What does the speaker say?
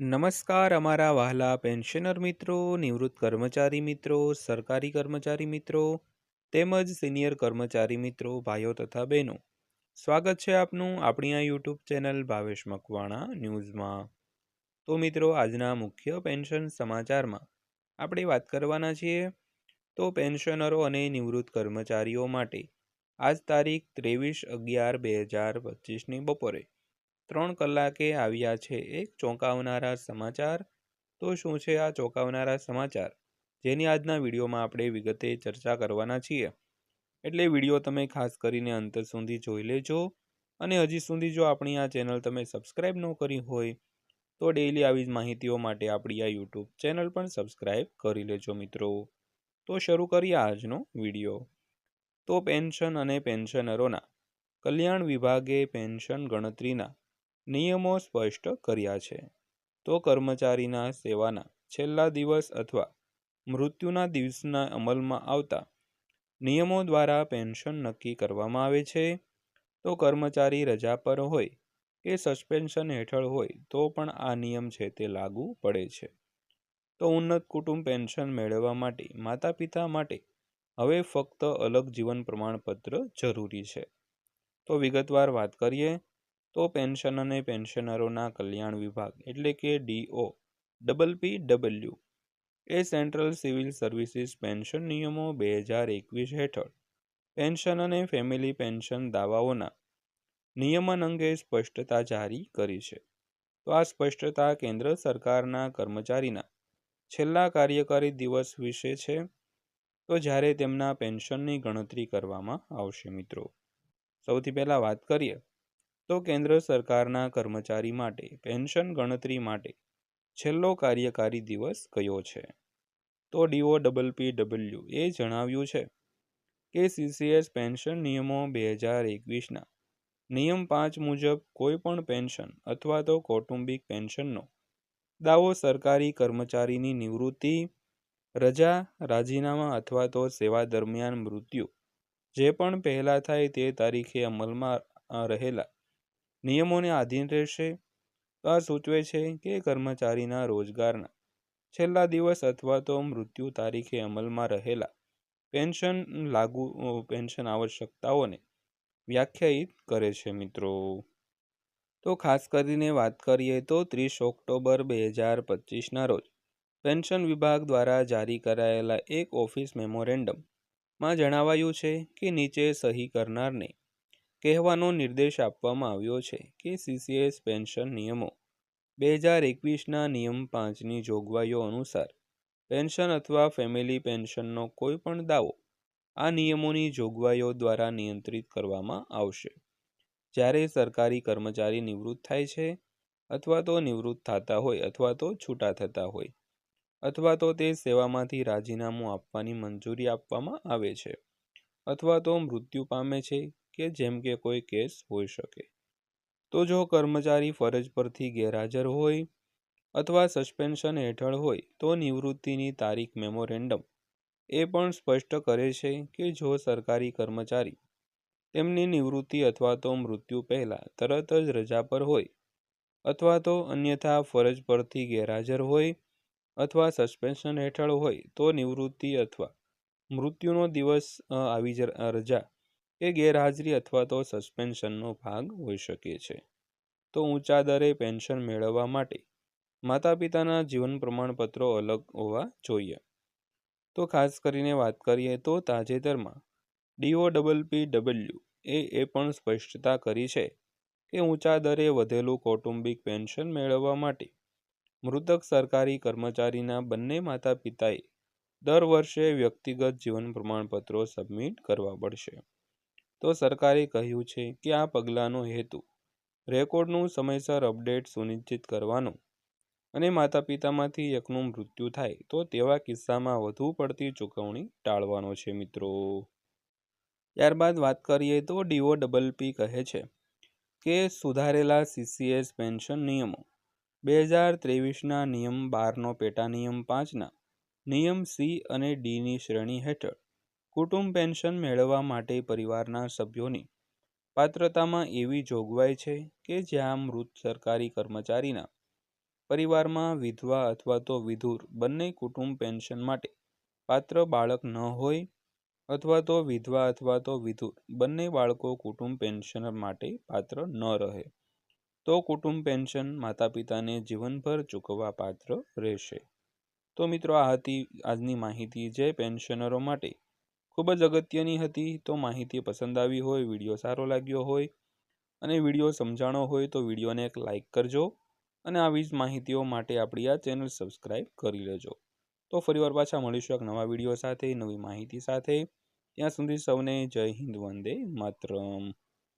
નમસ્કાર અમારા વહાલા પેન્શનર મિત્રો, નિવૃત્ત કર્મચારી મિત્રો, સરકારી કર્મચારી મિત્રો, તેમજ સિનિયર કર્મચારી મિત્રો, ભાઈઓ તથા બહેનો. સ્વાગત છે આપનું આપણી આ યુટ્યુબ ચેનલ ભાવેશ મકવાણા ન્યૂઝમાં. તો મિત્રો, આજના મુખ્ય પેન્શન સમાચારમાં આપણે વાત કરવાના છીએ. તો પેન્શનરો અને નિવૃત્ત કર્મચારીઓ માટે આજ તારીખ ત્રેવીસ અગિયાર બે હજાર પચીસની બપોરે ત્રણ કલાકે આવ્યા છે. એક ચોંકાવનારા સમાચાર. તો શું છે આ ચોંકાવનારા સમાચાર? જેની આજના વિડીયોમાં આપણે વિગતે ચર્ચા કરવાના છીએ. એટલે વીડિયો તમે ખાસ કરીને અંત સુધી જોઈ લેજો. અને હજી સુધી જો આપણી આ ચેનલ તમે સબસ્ક્રાઈબ ન કરી હોય, તો ડેઈલી આવી જ માહિતીઓ માટે આપણી આ યુટ્યુબ ચેનલ પણ સબસ્ક્રાઈબ કરી લેજો મિત્રો. તો શરૂ કરીએ આજનો વીડિયો. તો પેન્શન અને પેન્શનરોના. કલ્યાણ વિભાગે પેન્શન ગણતરીના નિયમો સ્પષ્ટ કર્યા છે. તો કર્મચારીના સેવાના છેલ્લા દિવસ અથવા મૃત્યુના દિવસના અમલમાં આવતા નિયમો દ્વારા પેન્શન નક્કી કરવામાં આવે છે. તો કર્મચારી રજા પર હોય કે સસ્પેન્શન હેઠળ હોય તો પણ આ નિયમ છે તે લાગુ પડે છે. તો ઉન્નત કુટુંબ પેન્શન મેળવવા માટે માતા પિતા માટે હવે ફક્ત અલગ જીવન પ્રમાણપત્ર જરૂરી છે. તો વિગતવાર વાત કરીએ. તો પેન્શન અને પેન્શનરોના કલ્યાણ વિભાગ, એટલે કે D O double P W, એ સેન્ટ્રલ સિવિલ સર્વિસીસ પેન્શન નિયમો બે હજાર એકવીસ હેઠળ. પેન્શન અને ફેમિલી પેન્શન દાવાઓના નિયમન અંગે સ્પષ્ટતા જારી કરી છે. તો આ સ્પષ્ટતા કેન્દ્ર સરકારના કર્મચારીના છેલ્લા કાર્યકારી દિવસ વિશે છે. તો જ્યારે તેમના પેન્શનની ગણતરી કરવામાં આવશે મિત્રો. સૌથી પહેલાં વાત કરીએ તો કેન્દ્ર સરકારના કર્મચારી માટે, પેન્શન ગણતરી માટે છેલ્લો કાર્યકારી દિવસ કયો છે? તો D O double P W એ જણાવ્યું છે કે સીસીએસ પેન્શન નિયમો બે હજાર એકવીસના નિયમ પાંચ મુજબ કોઈપણ પેન્શન અથવા તો કૌટુંબિક પેન્શનનો દાવો સરકારી કર્મચારીની નિવૃત્તિ, રજા, રાજીનામા અથવા તો સેવા દરમિયાન મૃત્યુ જે પણ પહેલાં થાય તે તારીખે અમલમાં રહેલા નિયમોને આધીન રહેશે. આ સૂચવે છે કે કર્મચારીના રોજગારના છેલ્લા દિવસ અથવા તો મૃત્યુ તારીખે અમલમાં રહેલા પેન્શન લાગુ, પેન્શન આવશ્યકતાઓને વ્યાખ્યાયિત કરે છે મિત્રો. તો ખાસ કરીને વાત કરીએ તો ત્રીસ ઓક્ટોબર બે હજાર પચીસના રોજ પેન્શન વિભાગ દ્વારા જારી કરાયેલા એક ઓફિસ મેમોરેન્ડમમાં જણાવાયું છે કે નીચે સહી કરનારને કહેવાનો નિર્દેશ આપવામાં આવ્યો છે કે સીસીએસ પેન્શન નિયમો બે હજાર એકવીસના નિયમ પાંચની જોગવાઈઓ અનુસાર પેન્શન અથવા ફેમિલી પેન્શનનો કોઈ પણ દાવો આ નિયમોની જોગવાઈઓ દ્વારા નિયંત્રિત કરવામાં આવશે. જ્યારે સરકારી કર્મચારી નિવૃત્ત થાય છે અથવા તો નિવૃત્ત થતા હોય અથવા તો છૂટા થતા હોય અથવા તો તે સેવામાંથી રાજીનામું આપવાની મંજૂરી આપવામાં આવે છે અથવા તો મૃત્યુ પામે છે કે જેમ કે કોઈ કેસ હોઈ શકે. તો જો કર્મચારી ફરજ પરથી ગેરહાજર હોય અથવા સસ્પેન્શન હેઠળ હોય, તો નિવૃત્તિની તારીખ મેમોરેન્ડમ એ પણ સ્પષ્ટ કરે છે કે જો સરકારી કર્મચારી તેમની નિવૃત્તિ અથવા તો મૃત્યુ પહેલાં તરત જ રજા પર હોય અથવા તો અન્યથા ફરજ પરથી ગેરહાજર હોય અથવા સસ્પેન્શન હેઠળ હોય, તો નિવૃત્તિ અથવા મૃત્યુનો દિવસ આવી રજા એ ગેરહાજરી અથવા તો સસ્પેન્શનનો ભાગ હોઈ શકે છે. તો ઊંચા દરે પેન્શન મેળવવા માટે માતા પિતાના જીવન પ્રમાણપત્રો અલગ હોવા જોઈએ. તો ખાસ કરીને વાત કરીએ તો તાજેતરમાં D O double P W એ એ પણ સ્પષ્ટતા કરી છે કે ઊંચા દરે વધેલું કૌટુંબિક પેન્શન મેળવવા માટે મૃતક સરકારી કર્મચારીના બંને માતા પિતાએ દર વર્ષે વ્યક્તિગત જીવન પ્રમાણપત્રો સબમિટ કરવા પડશે. તો સરકારે કહ્યું છે કે આ પગલાંનો હેતુ રેકોર્ડનું સમયસર અપડેટ સુનિશ્ચિત કરવાનો અને માતા પિતામાંથી એકનું મૃત્યુ થાય તો તેવા કિસ્સામાં વધુ પડતી ચૂકવણી ટાળવાનો છે, મિત્રો. ત્યારબાદ વાત કરીએ તો ડીઓ ડબલ પી કહે છે કે સુધારેલા સીસીએસ પેન્શન નિયમો બે હજાર ત્રેવીસના નિયમ બારનો પેટા નિયમ પાંચના નિયમ સી અને ડીની શ્રેણી હેઠળ કુટુંબ પેન્શન મેળવવા માટે પરિવારના સભ્યોની પાત્રતામાં એવી જોગવાઈ છે કે જ્યાં મૃત સરકારી કર્મચારીના પરિવારમાં વિધવા અથવા તો વિધુર બંને કુટુંબ પેન્શન માટે પાત્ર બાળક ન હોય અથવા તો વિધવા અથવા તો વિધુર બંને બાળકો કુટુંબ પેન્શન માટે પાત્ર ન રહે, તો કુટુંબ પેન્શન માતા પિતાને જીવનભર ચૂકવવા પાત્ર રહેશે. તો મિત્રો આ હતી આજની માહિતી જે પેન્શનરો માટે ખૂબ જ અગત્યની હતી, તો માહિતી પસંદ આવી હોય, વીડિયો સારો લાગ્યો હોય અને વીડિયો સમજાણો હોય, તો વિડીયોને એક લાઇક કરજો અને આવી જ માહિતીઓ માટે આપણી આ ચેનલ સબસ્ક્રાઈબ કરી લેજો. તો ફરીવાર પાછા મળીશું એક નવા વીડિયો સાથે, નવી માહિતી સાથે. ત્યાં સુધી સૌને જય હિન્દ, વંદે માતરમ.